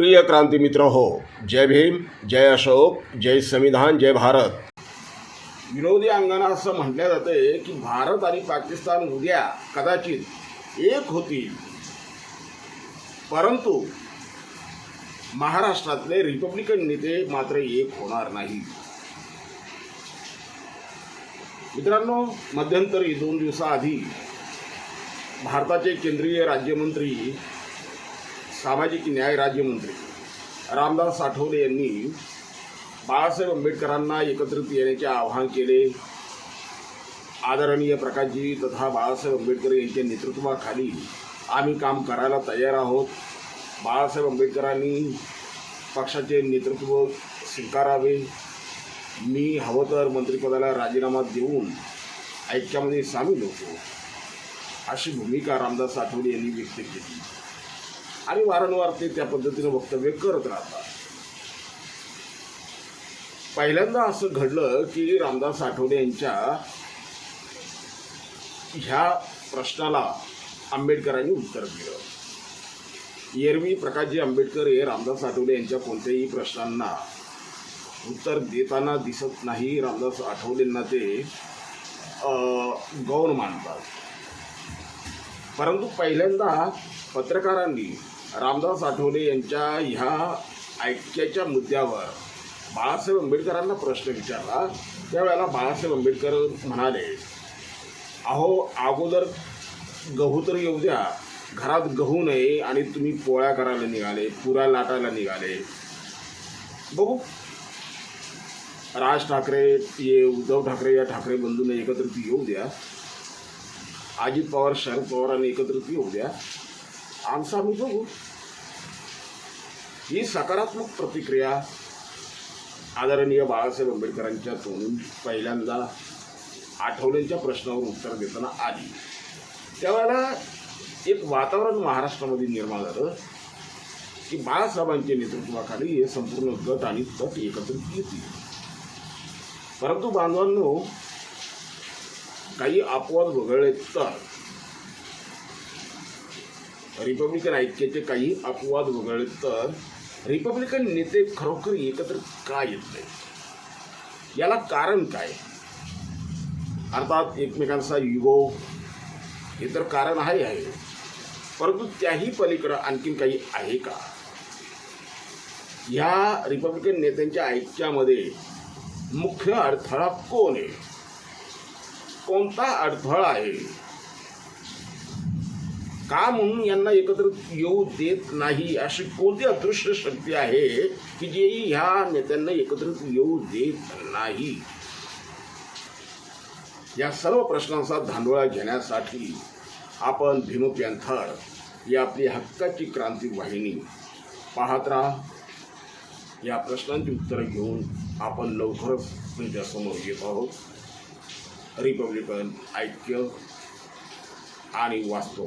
प्रिय क्रांती मित्र हो जय भीम जय अशोक जय संविधान जय भारत. विनोदी अंगणा असं म्हटलं जाते की भारत आणि पाकिस्तान उद्या कदाचित एक होतील. परंतु महाराष्ट्रातले रिपब्लिकन नेते मात्र एक होणार नाही. मित्रांनो मध्यंतरी दोन दिवसाआधी भारताचे केंद्रीय राज्यमंत्री सामाजिक न्याय राज्यमंत्री रामदास आठवले यांनी बाळासाहेब आंबेडकरांना एकत्रित येण्याचे आवाहन केले. आदरणीय प्रकाशजी तथा बाळासाहेब आंबेडकर यांच्या नेतृत्वाखाली आम्ही काम करायला तयार आहोत. बाळासाहेब आंबेडकरांनी पक्षाचे नेतृत्व स्वीकारावे. मी हवं तर मंत्रिपदाला राजीनामा देऊन ऐक्यामध्ये सामील होतो अशी भूमिका रामदास आठवले यांनी व्यक्त केली. आणि वारंवार ते त्या पद्धतीनं वक्तव्य करत राहतात. पहिल्यांदा असं घडलं की रामदास आठवले यांच्या ह्या प्रश्नाला आंबेडकरांनी उत्तर दिलं. एरवी प्रकाशजी आंबेडकर हे रामदास आठवले यांच्या कोणत्याही प्रश्नांना उत्तर देताना दिसत नाही. रामदास आठवलेंना ते अं, गौण मानतात. परंतु पहिल्यांदा पत्रकारांनी रामदास आठवले यांच्या ह्या ऐक्याच्या मुद्द्यावर बाळासाहेब आंबेडकरांना प्रश्न विचारला. त्यावेळेला बाळासाहेब आंबेडकर म्हणाले अहो अगोदर गहू तर येऊ द्या. घरात गहू नये आणि तुम्ही पोळ्या करायला निघाले पुरा लाटायला निघाले. बघू. राज ठाकरे ये उद्धव ठाकरे या ठाकरे बंधूंना एकत्रित येऊ द्या. अजित पवार शरद पवारांनी एकत्रित येऊ द्या. आमचं आम्ही बघू. ही सकारात्मक प्रतिक्रिया आदरणीय बाळासाहेब आंबेडकरांच्या तोंडून पहिल्यांदा आठवलेंच्या प्रश्नावर उत्तर देताना आली. त्यावेळेला एक वातावरण महाराष्ट्रामध्ये निर्माण झालं की बाळासाहेबांच्या नेतृत्वाखाली हे संपूर्ण गट आणि तट एकत्रित येतील. परंतु बांधवांनो काही अपवाद वगळले तर रिपब्लिकन ऐक्याचे काही अपवाद वगळले तर रिपब्लिकन नेते खरोखर एकत्र का येत नाही याला कारण काय? अर्थात एकमेकांचा युगो हे तर कारण आहे आहे. परंतु त्याही पलीकडं आणखीन काही आहे का? ह्या रिपब्लिकन नेत्यांच्या ऐक्यामध्ये मुख्य अडथळा कोण आहे? कोणता अडथळा आहे? का म्हणून यांना एकत्र येऊ देत नाही? अशी कोणती अदृश्य शक्ती आहे की जे ह्या नेत्यांना एकत्रित येऊ देत नाही? या सर्व प्रश्नांचा धांडोळा घेण्यासाठी आपण भीम पॅन्थर या आपली हक्काची क्रांती वाहिनी पाहत राहा. या प्रश्नांची उत्तरं घेऊन आपण लवकरच तुमच्यासमोर येत आहोत. रिपब्लिकन ऐक्य आणि वास्तव.